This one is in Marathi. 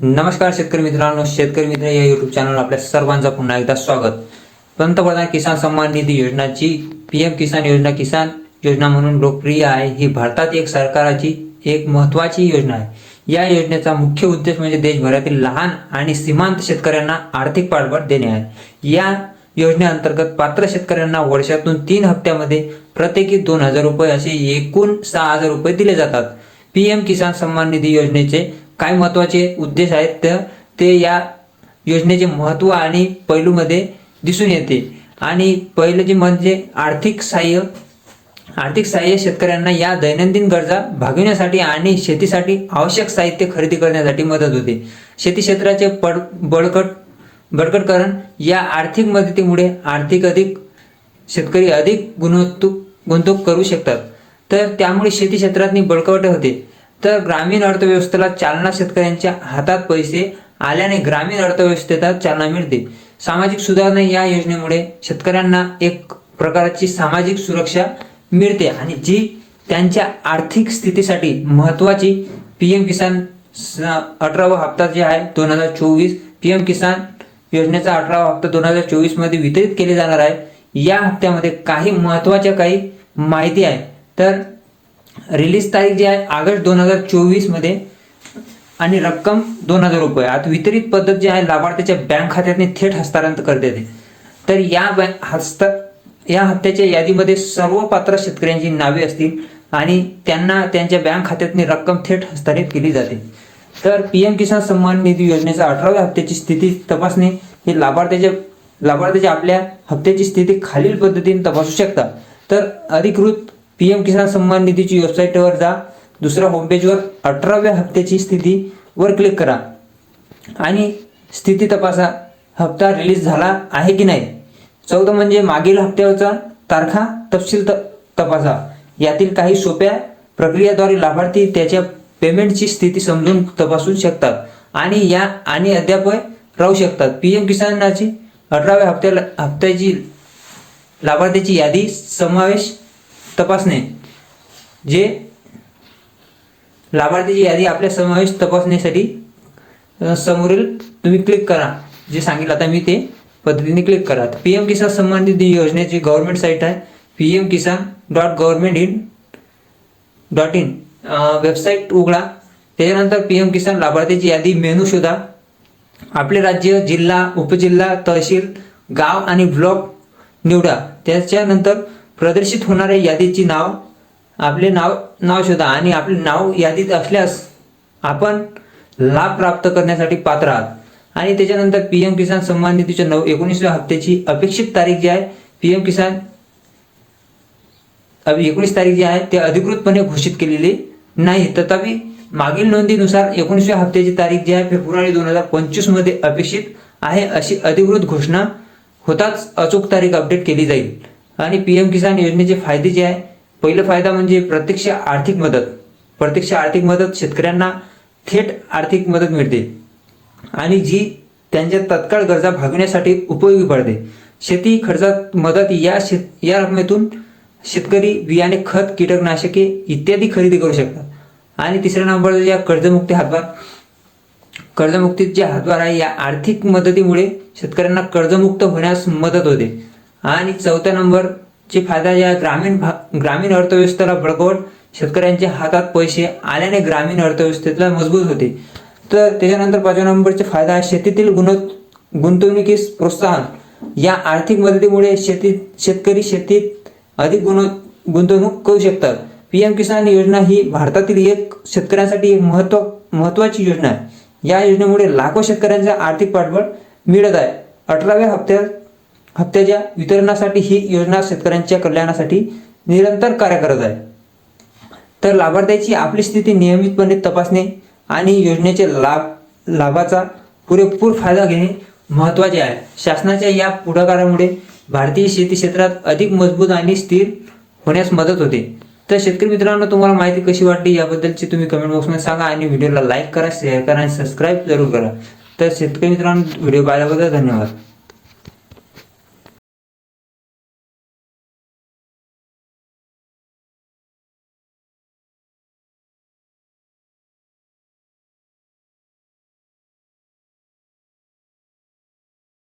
नमस्कार शेतकरी मित्रांनो शेतकरी मित्र या युट्यूब चॅनल आपल्या सर्वांचं पुन्हा एकदा स्वागत. पंतप्रधान किसान सन्मान निधी योजनाची पीएम किसान योजना किसान योजना म्हणून लोकप्रिय आहे. ही भारतात एक सरकाराची एक महत्वाची योजना आहे. या योजनेचा मुख्य उद्देश म्हणजे देशभरातील लहान आणि सीमांत शेतकऱ्यांना आर्थिक पाठबळ देणे आहे. या योजनेअंतर्गत पात्र शेतकऱ्यांना वर्षातून तीन हप्त्यामध्ये प्रत्येकी दोन हजार रुपये असे एकूण सहा हजार रुपये दिले जातात. पीएम किसान सन्मान निधी योजनेचे काय महत्त्वाचे उद्देश आहेत तर ते या योजनेचे महत्त्व आणि पैलूमध्ये दिसून येते. आणि पहिलं जे म्हणजे आर्थिक सहाय्य आर्थिक सहाय्य शेतकऱ्यांना या दैनंदिन गरजा भागविण्यासाठी आणि शेतीसाठी आवश्यक साहित्य खरेदी करण्यासाठी मदत होते. शेती क्षेत्राचे पड बळकट बळकटकरण या आर्थिक मदतीमुळे आर्थिक अधिक शेतकरी अधिक गुणवत्तूक गुंतवणूक करू शकतात. तर त्यामुळे शेती क्षेत्रातनी बळकट होते. तर ग्रामीण अर्थव्यवस्थेला चालना शेतकऱ्यांच्या हातात पैसे आल्याने ग्रामीण अर्थव्यवस्थेला चालना मिळते. सामाजिक सुधारणा या योजनेमुळे शेतकऱ्यांना एक प्रकारची सामाजिक सुरक्षा मिळते आणि जी त्यांच्या आर्थिक स्थितीसाठी महत्वाची पीएम किसान स- अठरावा हप्ता जे आहे दोन हजार चोवीस पी एम किसान योजनेचा अठरावा हप्ता दोन हजार चोवीसमध्ये वितरित केले जाणार आहे. या हप्त्यामध्ये काही महत्त्वाच्या काही माहिती आहे. तर रिलीज तारीख जी आहे ऑगस्ट दोन हजार चोवीसमध्ये. आणि रक्कम दोन हजार रुपये. आता वितरित पद्धत जी आहे लाभार्थ्याच्या बँक खात्यातने थेट हस्तांतरण करता येते तर या बँक हस्त या हप्त्याच्या यादीमध्ये सर्व पात्र शेतकऱ्यांची नावे असतील आणि त्यांना त्यांच्या बँक खात्यातनी रक्कम थेट हस्तांतरित केली जाते. तर पीएम किसान सन्मान निधी योजनेचा अठराव्या हप्त्याची स्थिती तपासणे. हे लाभार्थ्याच्या लाभार्थ्याच्या आपल्या हप्त्याची स्थिती खालील पद्धतीने तपासू शकता. तर अधिकृत पीएम किसान सन्मान निधीची वेबसाईटवर जा. दुसऱ्या होमपेजवर अठराव्या हप्त्याची स्थिती वर क्लिक करा. आणि स्थिती तपासा. हप्ता रिलीज झाला आहे की नाही? चौथं म्हणजे मागील हप्त्याचा तारखा तपशील त- तपासा. यातील काही सोप्या प्रक्रियाद्वारे लाभार्थी त्याच्या पेमेंटची स्थिती समजून तपासू शकतात आणि या आणि अद्याप राहू शकतात. पीएम किसानाची अठराव्या हप्त्याला हप्त्याची लाभार्थ्याची यादी समावेश तपासणे. जे लाभार्थीची यादी आपल्या समावेश तपासण्यासाठी समोरील तुम्ही क्लिक करा. जे सांगितलं आता मी ते पद्धतीने क्लिक करा. पी एम किसान संबंधित निधी योजनेची गव्हर्नमेंट साईट आहे. P M Kisan dot government in dot in website उघडा. त्याच्यानंतर पी एम किसान लाभार्थीची यादी मेनू शोधा. आपले राज्य जिल्हा उपजिल्हा तहसील गाव आणि ब्लॉक निवडा. त्याच्यानंतर प्रदर्शित होणाऱ्या यादीची नाव आपले नाव नाव शोधा आणि आपले नाव यादीत असल्यास आपण लाभ प्राप्त करण्यासाठी पात्र आहात. आणि त्याच्यानंतर पीएम किसान सन्मान निधीच्या नऊ एकोणीसव्या हप्त्याची अपेक्षित तारीख जी आहे पीएम किसान एकोणीस तारीख जी आहे ते अधिकृतपणे घोषित केलेली नाही. तथापि मागील नोंदीनुसार एकोणीसव्या हप्त्याची तारीख जी आहे फेब्रुवारी दोन हजार पंचवीसमध्ये अपेक्षित आहे अशी अधिकृत घोषणा होताच अचूक तारीख अपडेट केली जाईल. आणि पीएम किसान योजनेचे फायदे जे आहे पहिला फायदा म्हणजे प्रत्यक्ष आर्थिक मदत. प्रत्यक्ष आर्थिक मदत शेतकऱ्यांना थेट आर्थिक मदत मिळते. आणि जी त्यांच्या तत्काळ गरजा भागविण्यासाठी उपयोगी पडते. शेती खर्चात मदत या शेत या रकमेतून शेतकरी बियाणे खत कीटकनाशके इत्यादी खरेदी करू शकतात. आणि तिसऱ्या नंबरचा या कर्जमुक्ती हातभार कर्जमुक्तीचे हातभार आहे या आर्थिक मदतीमुळे शेतकऱ्यांना कर्जमुक्त होण्यास मदत होते. आणि चौथ्या नंबरचे फायदा या ग्रामीण भा ग्रामीण अर्थव्यवस्थेला बळकवट शेतकऱ्यांच्या हातात पैसे आल्याने ग्रामीण अर्थव्यवस्थेला मजबूत होते. तर त्याच्यानंतर पाचव्या नंबरचे फायदा आहे शेतीतील गुण गुंतवणुकीस प्रोत्साहन. या आर्थिक मदतीमुळे शेती शेतकरी शेतीत अधिक गुण गुंतवणूक करू शकतात. पी एम किसान योजना ही भारतातील एक शेतकऱ्यांसाठी एक महत्त्व महत्वाची योजना आहे. या योजनेमुळे लाखो शेतकऱ्यांचा आर्थिक पाठबळ मिळत आहे. अठराव्या हप्त्यात हप्त्याच्या वितरणासाठी ही योजना शेतकऱ्यांच्या कल्याणासाठी निरंतर कार्य करत आहे. तर लाभार्थ्याची आपली स्थिती नियमितपणे तपासणे आणि योजनेचे लाभ लाभाचा पुरेपूर फायदा घेणे महत्त्वाचे आहे. शासनाच्या या पुढाकारामुळे भारतीय शेती क्षेत्रात अधिक मजबूत आणि स्थिर होण्यास मदत होते. तर शेतकरी मित्रांनो तुम्हाला माहिती कशी वाटली याबद्दलची तुम्ही कमेंट बॉक्समध्ये सांगा आणि व्हिडिओला लाईक करा शेअर करा आणि सबस्क्राईब जरूर करा. तर शेतकरी मित्रांनो व्हिडिओ पाहिल्याबद्दल धन्यवाद.